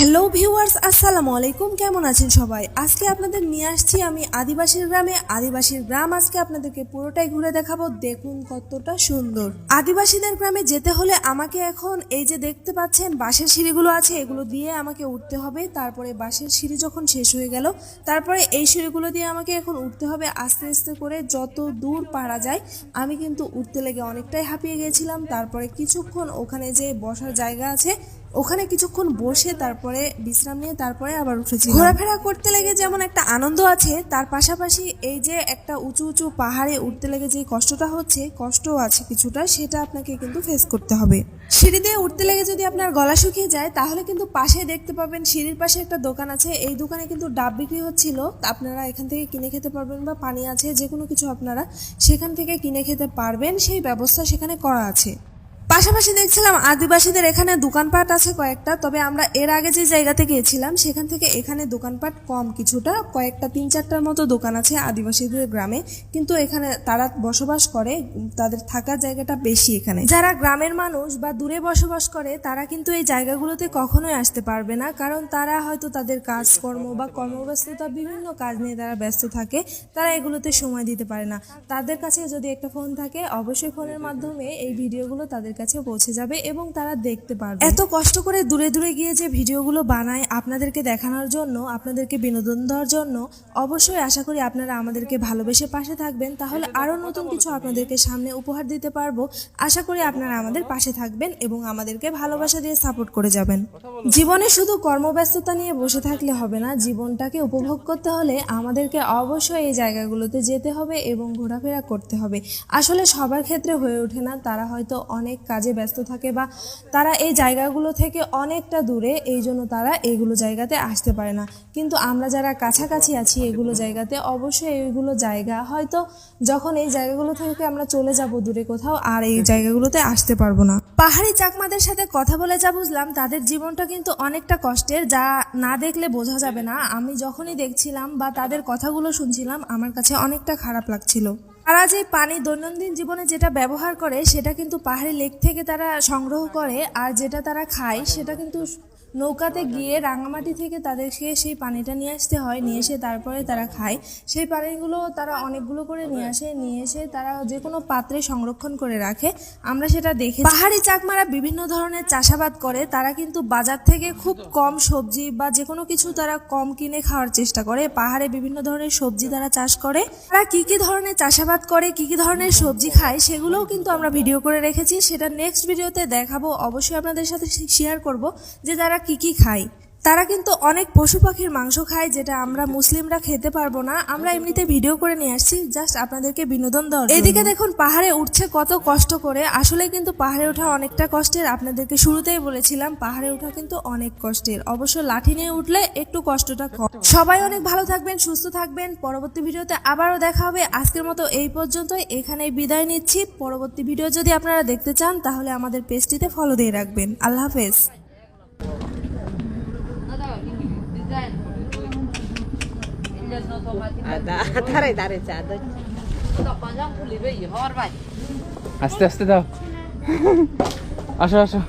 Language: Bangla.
হ্যালো ভিউয়ার্স আসসালামু আলাইকুম। কেমন আছেন সবাই? আজকে আপনাদের নিয়ে আসছি আমি আদিবাসীর গ্রামে। আদিবাসীর গ্রাম আজকে আপনাদেরকে পুরোটাই ঘুরে দেখাবো। দেখুন কতটা সুন্দর। আদিবাসীদের গ্রামে যেতে হলে আমাকে এখন এই যে দেখতে পাচ্ছেন, বাঁশের সিঁড়িগুলো আছে, এগুলো দিয়ে আমাকে উঠতে হবে। তারপরে বাঁশের সিঁড়ি যখন শেষ হয়ে গেল, তারপরে এই সিঁড়িগুলো দিয়ে আমাকে এখন উঠতে হবে। আস্তে আস্তে করে যত দূর পারা যায়, আমি কিন্তু উঠতে লেগে অনেকটাই হাঁপিয়ে গেছিলাম। তারপরে কিছুক্ষণ ওখানে যে বসার জায়গা আছে ওখানে কিছুক্ষণ বসে তারপরে বিশ্রাম নিয়ে তারপরে আবার উঠেছি ঘোরাফেরা করতে লেগে যেমন একটা আনন্দ আছে, তার পাশাপাশি এই যে একটা উঁচু উঁচু পাহাড়ে উঠতে লেগে যে কষ্টটা হচ্ছে, কষ্টও আছে কিছুটা, সেটা আপনাকে কিন্তু ফেস করতে হবে। সিঁড়ি দিয়ে উঠতে লেগে যদি আপনার গলা শুকিয়ে যায়, তাহলে কিন্তু পাশে দেখতে পাবেন সিঁড়ির পাশে একটা দোকান আছে। এই দোকানে কিন্তু ডাব বিক্রি হচ্ছিল। আপনারা এখান থেকে কিনে খেতে পারবেন বা পানি আছে যে কোনো কিছু আপনারা সেখান থেকে কিনে খেতে পারবেন। সেই ব্যবস্থা সেখানে করা আছে। পাশাপাশি দেখছিলাম আদিবাসীদের এখানে দোকানপাট আছে কয়েকটা, তবে আমরা এর আগে যে জায়গাতে গিয়েছিলাম, সেখান থেকে এখানে দোকানপাট কম কিছুটা। কয়েকটা, তিন চারটার মতো দোকান আছে আদিবাসীদের গ্রামে। কিন্তু এখানে তারা বসবাস করে তাদের থাকার জায়গাটা বেশি এখানে। যারা গ্রামের মানুষ বা দূরে বসবাস করে, তারা কিন্তু এই জায়গাগুলোতে কখনোই আসতে পারবে না। কারণ তারা হয়তো তাদের কাজকর্ম বা কর্মব্যস্ততা, বিভিন্ন কাজ নিয়ে তারা ব্যস্ত থাকে। তারা এগুলোতে সময় দিতে পারে না। তাদের কাছে যদি একটা ফোন থাকে, অবশ্যই ফোনের মাধ্যমে এই ভিডিওগুলো তাদের কাছে পৌঁছে যাবে এবং তারা দেখতে পারবে। এত কষ্ট করে দূরে দূরে গিয়ে যে ভিডিওগুলো বানায় আপনাদেরকে দেখানোর জন্য আপনাদেরকে বিনোদন দেওয়ার জন্য অবশ্যই আশা করি আপনারা আমাদেরকে ভালোবেসে পাশে থাকবেন। তাহলে আরও নতুন কিছু আপনাদেরকে সামনে উপহার দিতে পারব। আশা করি আপনারা আমাদের পাশে থাকবেন এবং আমাদেরকে ভালোবাসা দিয়ে সাপোর্ট করে যাবেন। জীবনে শুধু কর্মব্যস্ততা নিয়ে বসে থাকলে হবে না জীবনটাকে উপভোগ করতে হলে আমাদেরকে অবশ্যই এই জায়গাগুলোতে যেতে হবে এবং ঘোরাফেরা করতে হবে। আসলে সবার ক্ষেত্রে হয়ে ওঠে না তারা হয়তো অনেক কাজে ব্যস্ত থাকে বা তারা এই জায়গাগুলো থেকে অনেকটা দূরে, এই জন্য তারা এইগুলো জায়গাতে আসতে পারে না। কিন্তু আমরা যারা কাছাকাছি আছি এগুলো জায়গাতে, অবশ্যই এইগুলো জায়গা হয়তো যখন এই জায়গাগুলো থেকে আমরা চলে যাব দূরে কোথাও আর এই জায়গাগুলোতে আসতে পারব না। পাহাড়ি চাকমাদের সাথে কথা বলে যা বুঝলাম, তাদের জীবনটা কিন্তু অনেকটা কষ্টের, যা না দেখলে বোঝা যাবে না। আমি যখনই দেখছিলাম বা তাদের কথাগুলো শুনছিলাম, আমার কাছে অনেকটা খারাপ লাগছিল। তারা যে পানি দৈনন্দিন জীবনে যেটা ব্যবহার করে, সেটা কিন্তু পাহাড়ি লেক থেকে তারা সংগ্রহ করে, আর যেটা তারা খায়, সেটা কিন্তু নৌকাতে গিয়ে রাঙামাটি থেকে তাদেরকে সেই পানিটা নিয়ে আসতে হয়, নিয়ে এসে তারপরে তারা খায়। সেই পানিগুলো তারা অনেকগুলো করে নিয়ে আসে, নিয়ে এসে তারা যে কোনো পাত্রে সংরক্ষণ করে রাখে। আমরা সেটা দেখে পাহাড়ি চাকমারা বিভিন্ন ধরনের চাষাবাদ করে, তারা কিন্তু বাজার থেকে খুব কম সবজি বা যে কোনো কিছু তারা কম কিনে খাওয়ার চেষ্টা করে। পাহাড়ে বিভিন্ন ধরনের সবজি তারা চাষ করে। তারা কি কি ধরনের চাষাবাদ করে, কি কি ধরনের সবজি খায়, সেগুলোও কিন্তু আমরা ভিডিও করে রেখেছি। সেটা নেক্সট ভিডিওতে দেখাবো। অবশ্যই আপনাদের সাথে শেয়ার করব যে তারা কি কি খায় তারা কিন্তু অনেক পশু পাখির মাংস খায় যেটা আমরা মুসলিমরা খেতে পারব না। আমরা এমনিতে ভিডিও করে নিয়ে আসছি জাস্ট আপনাদেরকে বিনোদন দেওয়ার এদিকে দেখুন, পাহাড়ে উঠছে কত কষ্ট করে। আসলে কিন্তু পাহাড়ে ওঠা অনেকটা কষ্টের, আপনাদেরকে শুরুতেই বলেছিলাম, পাহাড়ে ওঠা কিন্তু অনেক কষ্টের। অবশ্য লাঠি নিয়ে উঠলে একটু কষ্টটা কম। সবাই অনেক ভালো থাকবেন, সুস্থ থাকবেন। পরবর্তী ভিডিওতে আবারও দেখা হবে। আজকের মতো এই পর্যন্তই। এখানেই বিদায় নিচ্ছি। পরবর্তী ভিডিও যদি আপনারা দেখতে চান, তাহলে আমাদের পেজটিতে ফলো দিয়ে রাখবেন। আল্লাহ হাফেজ। আস্তে আস্তে দাও। আসো আসো।